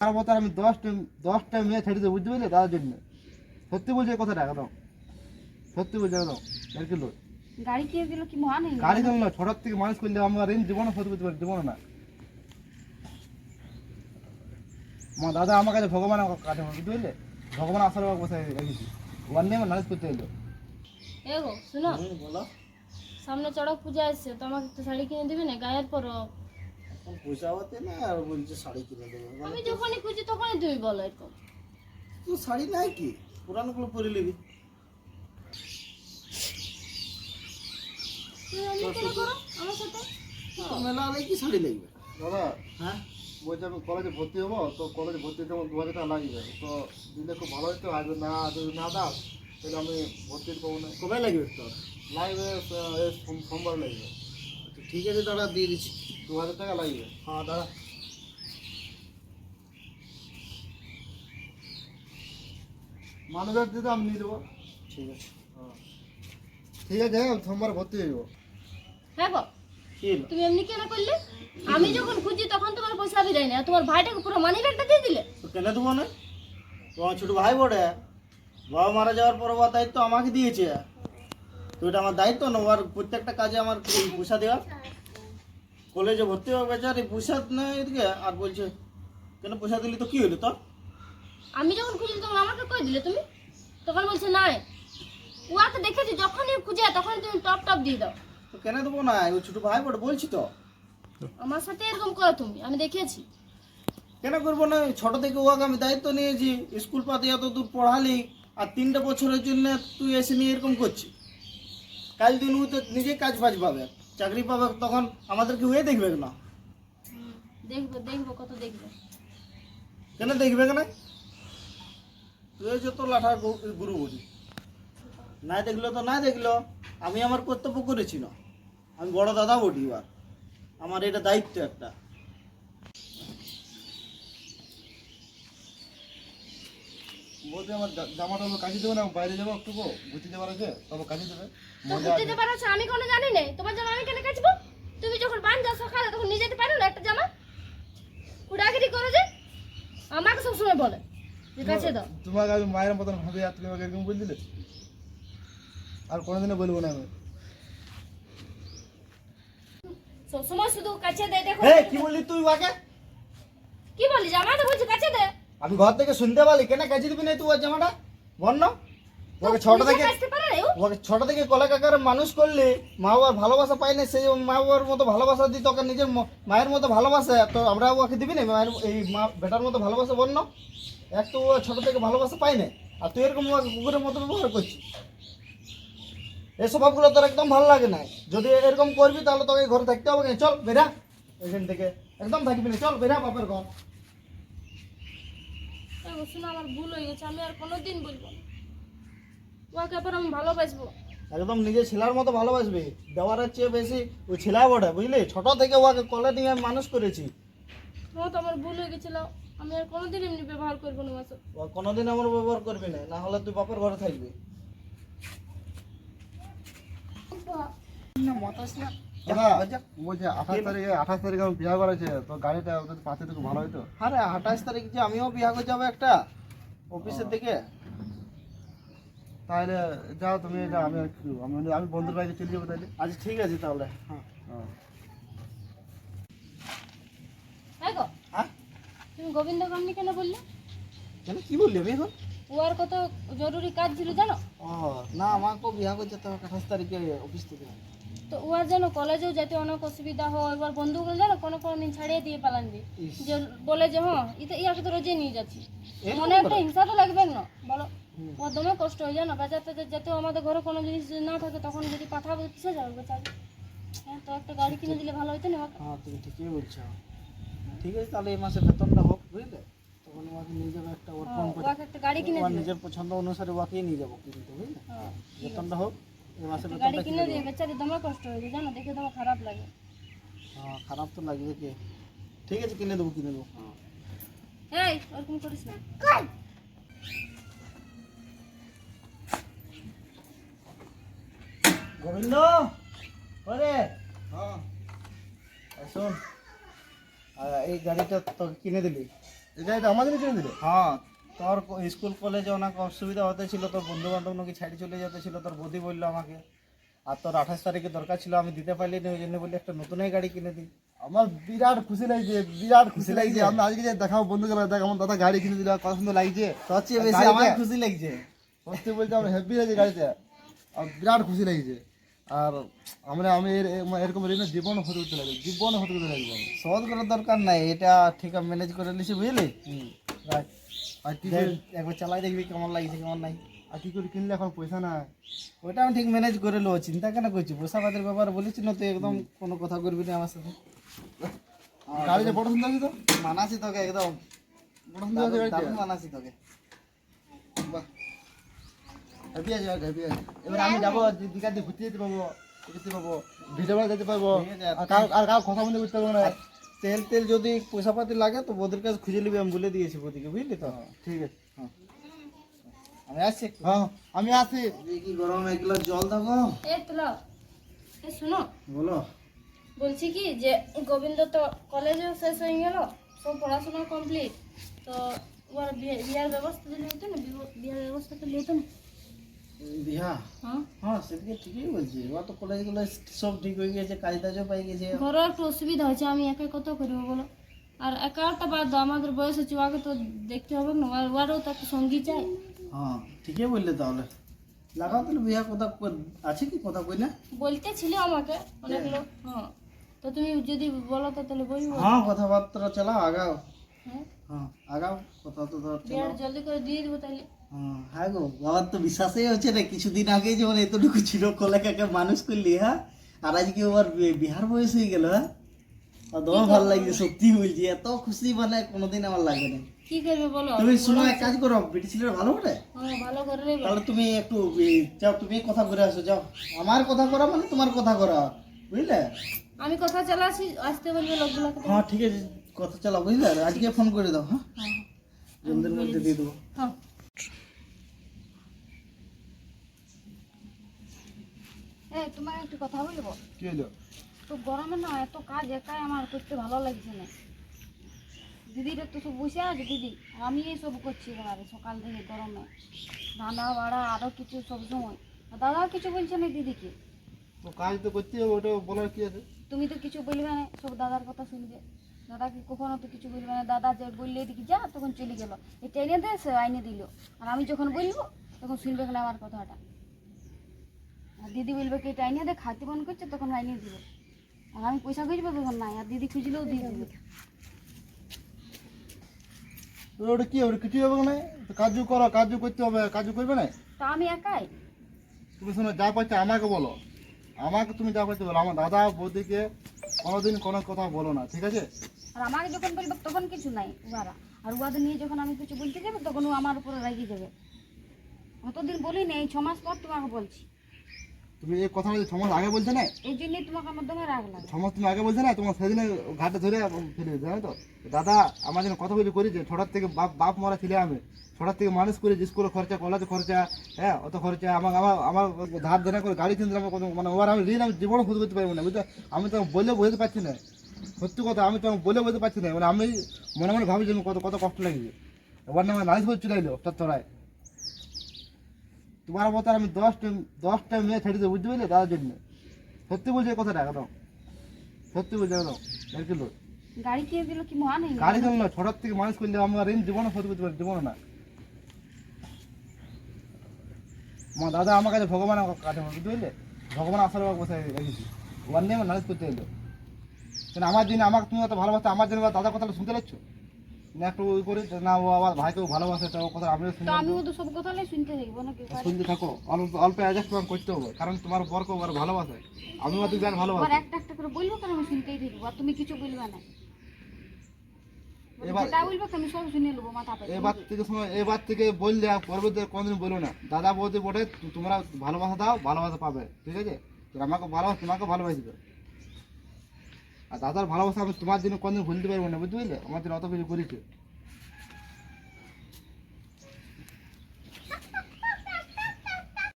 তার বছর আমি দশটা দশটা মেয়ে ছেড়ে দেবো বুঝতে পারলে? তার জন্য। সত্যি বলছি কথাটা একদম। সত্যি বলছি একদম। এক কিলো গাড়ি কে দিল কি মহান গাড়ি ছোটোর থেকে মানুষ করলে আমার ঋণ জীবনে শোধ করতে পারি জীবনে না। আমার দাদা আমার কাছে ভগবান আমার কাছে বুঝতে পারলে? ভগবান আসার বসে রেখেছি ওয়ান নিয়ে আমার নালিশ করতে এলো। এ গো শুনো। বলো সামনে চড়ক পূজা আসছে তো আমাকে একটা শাড়ি কিনে দিবি না? গায়ের পরো এখন না আর বলছে শাড়ি কিনে দেবো। মানে আমি যখনই খুঁজি তখনই তুমি বলো এরকম। তো শাড়ি নাই কি? পুরানোগুলো পরে নিবি। তুমি অমনি কেন করো আমার সাথে? তো মেলা হলে কি শাড়ি লাগবে? দাদা হ্যাঁ? বলছি আমি কলেজে ভর্তি হব তো কলেজে ভর্তি হতে আমার দু হাজার টাকা লাগবে। তো দিলে খুব ভালো হতো আর না যদি না দাও তাহলে আমি ভর্তি পাবো না। কবে লাগবে তোর? লাগবে সোমবার লাগবে। আচ্ছা, ঠিক আছে দাদা দিয়ে দিচ্ছি। দু হাজার টাকা লাগবে। হ্যাঁ দাদা মানুষের দিতে আমি নিয়ে দেবো ঠিক আছে। হ্যাঁ। ঠিক আছে আমি সোমবার ভর্তি হয়ে যাব। হ্যাঁ গো তুমি এমনি কেন করলে? আমি যখন খুঁজি তখন তোমার পয়সা দেয় না তোমার ভাইটাকে পুরো মানি ব্যাগটা দিয়ে দিলে? তো কেন দেবো না? তোমার ছোট ভাই বড়ে বাবা মারা যাওয়ার পর ওর দায়িত্ব আমাকে দিয়েছে। তো এটা আমার দায়িত্ব না ওর প্রত্যেকটা কাজে আমার পয়সা দেওয়া। কলেজে ভর্তি হবে বেচারি পয়সা নেই এদিকে আর বলছে কেন পয়সা দিলি তো কি হলো তো আমি যখন খুঁজি তখন আমাকে কই দিলে তুমি? তখন বলছে নাই। উয়াকে দেখেছি যখনই খুঁজে তখন তুমি টপ টপ দিয়ে দাও। তো কেন দেবো না? ও ছোট ভাই বড় বলছি তো। আমার সাথে এরকম করো তুমি আমি দেখেছি। কেন করব না? ছোট থেকে ওকে আমি দায়িত্ব নিয়েছি। স্কুল পাতে এত দূর পড়ালি আর তিনটা বছরের জন্য তুই এসে নিয়ে এরকম করছিস। কাল দিন ও তো নিজে কাজ ফাজ পাবে। চাকরি পাবে তখন আমাদের আমাদেরকে হয়ে দেখবে না। দেখবে দেখব কত দেখবে। কেন দেখবে কেন? তুই যত লাঠা গুরু বুঝি না দেখল তো না দেখল। আমি আমার কর্তব্য করেছি না। আমি বড় দাদা বটি এবার। আমার এটা দায়িত্ব একটা। বলতে আমার জামাটা আমি কাজে দেবো না? বাইরে যাব একটু ঘুরতে যাবার আছে তবে কাজে দেবে। ঘুরতে যেতে পারো আমি কোনো জানি না। তোমার জামা আমি কেন কাচবো? তুমি যখন বান যাও সকালে তখন নিয়ে যেতে পারো না একটা জামা? উড়াগিরি করো যে। আমাকে সবসময় বলে। যে কাছে দাও। তোমাকে আমি মায়ের মতন ভাবে আর তুমি আমাকে এরকম বলে দিলে? আর কোনোদিনও বলব না আমি। সবসময় শুধু কাছে দে দেখো। কি বললি তুই ওকে কি বলি জামা তো বলছি কাছে দে। আমি ঘর থেকে শুনতে পারলি কেন কাজে দিবি না তুই ওর জামাটা? বল না ওকে ছোট থেকে ওকে ছোট থেকে কলা কাকার মানুষ করলে মা বাবার ভালোবাসা পাই না সেই মা বাবার মতো ভালোবাসা দিই তোকে নিজের মায়ের মতো ভালোবাসা তো আমরা ওকে দিবি না? মায়ের এই মা বেটার মতো ভালোবাসা বল না এক তো ও ছোট থেকে ভালোবাসা পাই না আর তুই এরকম কুকুরের মতো ব্যবহার করছিস। এই স্বভাবগুলো তোর একদম ভালো লাগে না। যদি এরকম করবি তাহলে তোকে ঘরে থাকতে হবে চল বেরা এখান থেকে। একদম থাকবি না। চল বেরা বাপের ঘর। শোনো আমার ভুল হয়ে গেছে আমি আর কোনোদিন বলব না। ওকে আবার আমি ভালোবাসবো? একদম নিজের ছেলের মতো ভালোবাসবি দেওয়ারের চেয়ে বেশি ওই ছেলে বটে বুঝলি? ছোট থেকে ওকে কলে নিয়ে আমি মানুষ করেছি। তোমার তো আমার ভুল হয়ে গেছিল আমি আর কোনোদিন এমনি ব্যবহার করব না মাসে ও কোনোদিন আমার ব্যবহার করবি না না হলে তুই বাপের ঘরে থাকবি। দাদা বলছি। আঠাশ তারিখে আঠাশ তারিখে আমি বিয়ে করেছে তো গাড়িটা যদি পাশে তো ভালো হতো আরে আঠাশ তারিখ যে আমিও বিয়া করে যাব একটা অফিসের দিকে। তাহলে যাও তুমি যাও আমি আর কি করব? আমি আমি বন্ধুর বাড়িতে চলে যাব তাহলে। আচ্ছা ঠিক আছে তাহলে। হ্যাঁ। হ্যাঁ। হ্যাঁ গো। হ্যাঁ? তুমি গোবিন্দ গামনি কেন বললে? কেন কি বললি আমি এখন? ও আর কত জরুরি কাজ ছিল জানো? ও না আমাকে বিয়া করে যেতে হবে আঠাশ তারিখে অফিস থেকে। তো ও যেন কলেজেও যেতে অনেক অসুবিধা হয় এবার বন্ধুগুলো যেন কোনো কোনো দিন ছাড়িয়ে দিয়ে পালান দিয়ে যে বলে যে হ্যাঁ ইতে ইয়াকে তো রোজই নিয়ে যাচ্ছি। মনে একটা? হিংসা তো লাগবে না বলো। হুম। ও দমে কষ্ট হয়ে জানো? বাজারতে যেতেও আমাদের ঘরে কোনো জিনিস যদি না থাকে তখন যদি পাঠাবো কিসে যাবে বেচারি। হ্যাঁ তো একটা গাড়ি কিনে দিলে ভালো হতো না? হ্যাঁ তুমি ঠিকই বলছো। ঠিক আছে তাহলে এই মাসে বেতনটা হোক বুঝলে? তখন আমাকে নিয়ে যাবে একটা ওর ফোন হ্যাঁ, করে। ওকে একটা গাড়ি কিনে নিজের পছন্দ অনুসারে ওকে নিয়ে যাব কিন্তু বুঝলে? হ্যাঁ, বেতনটা হোক। গাড়ি কিনে দিয়ে বেচারি দমে কষ্ট হয়ে যায় জানো? দেখে তোমার খারাপ লাগে। হ্যাঁ খারাপ তো লাগবে কি ঠিক আছে কিনে দেবো কিনে দেবো। এই ওরকম করিস না। গোবিন্দ? ওরে? হ্যাঁ। শোন এই গাড়িটা তো কিনে দিলি। এই গাড়িটা আমাদের কিনে দিলে? হ্যাঁ তোর স্কুল কলেজে অনেক অসুবিধা হতে ছিল তোর বন্ধু বান্ধব নাকি ছাড়ি চলে যেতে ছিল তোর বৌদি বলল আমাকে। আর তোর আঠাশ তারিখে দরকার ছিল আমি দিতে পারলি না ওই জন্য বলি একটা নতুনই গাড়ি কিনে দিই। আমার বিরাট খুশি লাগছে বিরাট খুশি লাগছে। আমি আজকে যে দেখাবো বন্ধুকে দেখ আমার দাদা গাড়ি কিনে দিল কত সুন্দর লাগছে। তোর চেয়ে বেশি আমার খুশি লাগছে। সত্যি বলতে আমার হ্যাপি লাগছে গাড়িতে। আর বিরাট খুশি লাগছে। আর আমরা আমি এরকম ঋণ জীবন হতে করতে লাগে জীবন হতে করতে লাগবে। সহজ করার দরকার নাই এটা ঠিক আছে ম্যানেজ করে নিছি বুঝলি। রাখ। আর একবার চালাই দেখবি কেমন লাগছে কেমন নাই। আর কি করে কিনলে এখন পয়সা নাই? ওইটা আমি ঠিক ম্যানেজ করে নেব চিন্তা কেন করছি পয়সা পাতির ব্যাপারে বলেছি না তুই একদম কোনো কথা করবি না আমার সাথে। গাড়িটা বড় সুন্দর তো? মানাসি তোকে একদম। বড় সুন্দর গাড়িটা মানাসি তোকে। বাহ। হ্যাপি আছে হ্যাপি আছে। এবার আমি যাব দীঘা দিয়ে ঘুরতে যেতে পারব যেতে পারব ভিডিও যেতে পারব। আর কার আর কার কথা বলতে বুঝতে পারব না। তেল তেল যদি পয়সা পাতি লাগে তো বৌদির কাছে খুঁজে নিবি আমি বলে দিয়েছি বৌদিকে বুঝলি তো? ঠিক আছে হ্যাঁ। আমি আসছি হ্যাঁ আমি আসি কি গরম? এক গ্লাস জল দেবো এ তুলো। এ শোনো। বলো। বলছি কি যে গোবিন্দ তো কলেজও শেষ হয়ে গেল সব পড়াশোনা কমপ্লিট তো ওর বিয়ে- বিয়ের ব্যবস্থা দিলে হতো না বিয়ে- বিয়ের ব্যবস্থা তো নিত না বিহা? হ্যাঁ। হ্যাঁ সেদিকে ঠিকই বলছি। তো কলেজগুলো সব ঠিক হয়ে গেছে কাজ টাজও পাই গেছে। একটু অসুবিধা হয়েছে আমি একাই কত করব বলো? আর একাটা বাদ দাও, আমাদের বয়স হচ্ছে ওকে তো দেখতে হবে না আর ওরও তো একটা সঙ্গী চাই। হ্যাঁ ঠিকই বললে তাহলে। লাগাও তাহলে কথা আছে কি কথা আমাকে অনেক লোক হ্যাঁ। তো তুমি যদি বলো তো তাহলে বলব। হ্যাঁ কথাবার্তা চালাও আগাও। হ্যাঁ। হ্যাঁ আগাও কথা তো ধর জলদি করে দিয়ে দেবো তাহলে। হ্যাঁ, হ্যাঁ গো আমার তো বিশ্বাসই হচ্ছে না কিছুদিন আগে যেমন এতটুকু ছিল কোলে কাকে মানুষ করলি হ্যাঁ আর আজকে ওর বিহার বয়স হয়ে গেল হ্যাঁ? তোমার ভালো লাগছে সত্যি বলছি এত খুশি মানে কোনোদিন আমার লাগে না। কি করবে বলো? তুমি শুনো এক কাজ করো বেটি ছেলের ভালো বটে হ্যাঁ ভালো করে তাহলে তুমি একটু যাও তুমি কথা ঘুরে আসো যাও। আমার কথা করা মানে তোমার কথা করা বুঝলে? আমি কথা চালাচ্ছি আসতে বলবে লোকগুলোকে। হ্যাঁ ঠিক আছে। কথা চালাও বুঝলে? আজকে ফোন করে দাও হ্যাঁ? হ্যাঁ। জলদির মধ্যে দিয়ে দেবো। হ্যাঁ। এই কথা বলব? কি হলো? তো গরমে না এত কাজ একাই আমার করতে ভালো লাগছে না। দিদিরা তো সব বসে আছে দিদি। আমি এই সব করছি এবারে সকাল থেকে গরমে। রান্না বাড়া আরও কিছু সব সময়। দাদাও কিছু বলছে না দিদিকে? তো কাজ তো করতে হবে ওটা বলার কি আছে? তুমি তো কিছু বলবে না সব দাদার কথা শুনবে। দাদাকে কখনো তো কিছু বলবে না। দাদা যে বললে এদিকে যা তখন চলে গেল। এটা এনে দে সে আইনে দিল। আর আমি যখন বলব তখন শুনবে না আমার কথাটা। আর দিদি বলবে কি এটা আইনে দে খাতে মন করছে তখন আইনে দিব। আর আমি পয়সা খুঁজবো তখন নাই। আর দিদি খুঁজলেও দিয়ে দিবে ওটা কি হবে কিছু হবে না? কাজু করো কাজু করতে হবে কাজু করবে না? তা আমি একাই। তুমি শোনো যা পাচ্ছে আমাকে বলো। আমাকে তুমি যা পাচ্ছে বলো। আমার দাদা বৌদিকে কোনোদিন কোনো কথা বলো না ঠিক আছে? আর আমাকে যখন বলবে তখন কিছু নাই উহারা। আর উহাদের নিয়ে যখন আমি কিছু বলতে যাবে তখন ও আমার উপরে রেগে যাবে। অতদিন বলি না এই ছ মাস পর তোমাকে বলছি। তুমি এই কথাটা যে ছমাস আগে বলছে না? এই জন্যই তোমাকে আমার দমে রাগ লাগে ছমাস তুমি আগে বলছে না? তোমার সেদিনে ঘাটে ধরে ফেলে দিতে জানো তো? দাদা আমার জন্য কথা বলি করি যে ছোটার থেকে বাপ বাপ মরা ছেলে আমি। ছোটার থেকে মানুষ করে যে স্কুলে খরচা কলেজে খরচা হ্যাঁ অত খরচা আমার আমার আমার ধার দেনা করে গাড়ি কিনতে আমার কত মানে ওর আমি ঋণ আমি জীবনে শোধ করতে পারব না বুঝতে আমি তো বলে বোঝাতে পারছি না। সত্যি কথা আমি তো বলে বোঝাতে পারছি না। মানে আমি মনে মনে ভাবি যে কত কত কষ্ট লাগবে এবার না আমার নালিশ করে চলে এলো তার তোরায় তোমার মতো আমি দশটা দশটা মেয়ে ছেড়ে দেবো বুঝতে পারলে দাদার জন্য? সত্যি বলছি কথাটা একদম। সত্যি বলছি একদম। এক কিলো গাড়ি কিনে দিল কি মহান? গাড়ি ছোটার থেকে মানুষ করলে আমার ঋণ জীবনে শোধ করতে পারি জীবনে না। আমার দাদা আমার কাছে ভগবানের কাছে বুঝতে পারলে ভগবান আসার বসে রেখেছি। ওর নিয়ে আমার নালিশ করতে এলো। কেন আমার দিনে আমাকে তুমি এত ভালোবাসতে আমার জন্য দাদার কথাটা শুনতে পাচ্ছ? না একটু ওই করে না ও আমার ভাইকেও ভালোবাসে তো ও কথা আমিও শুনে তো আমিও তো সব কথা শুনতে থাকব নাকি? শুনতে থাকো। অল্প অল্প অ্যাডজাস্ট করতে হবে কারণ তোমার বরকে ওর ভালোবাসে। আমিও আর আবার ভালোবাসি। একটা একটা করে বলব কেন আমি শুনতেই থাকব? আর তুমি কিছু বলবে না। এবার- আমি থেকে সময় এবার থেকে বললে আর পরবর্তী কোনোদিন বলো না। দাদা বৌদি বটে তোমরা ভালোবাসা দাও ভালোবাসা পাবে ঠিক আছে? তো আমাকে ভালোবাসা তোমাকে ভালোবাসবে আর দাদার ভালোবাসা আমি তোমার জন্য কোনদিন ভুলতে পারব না, বুঝতে পারলে? আমার জন্য অত কিছু করেছে।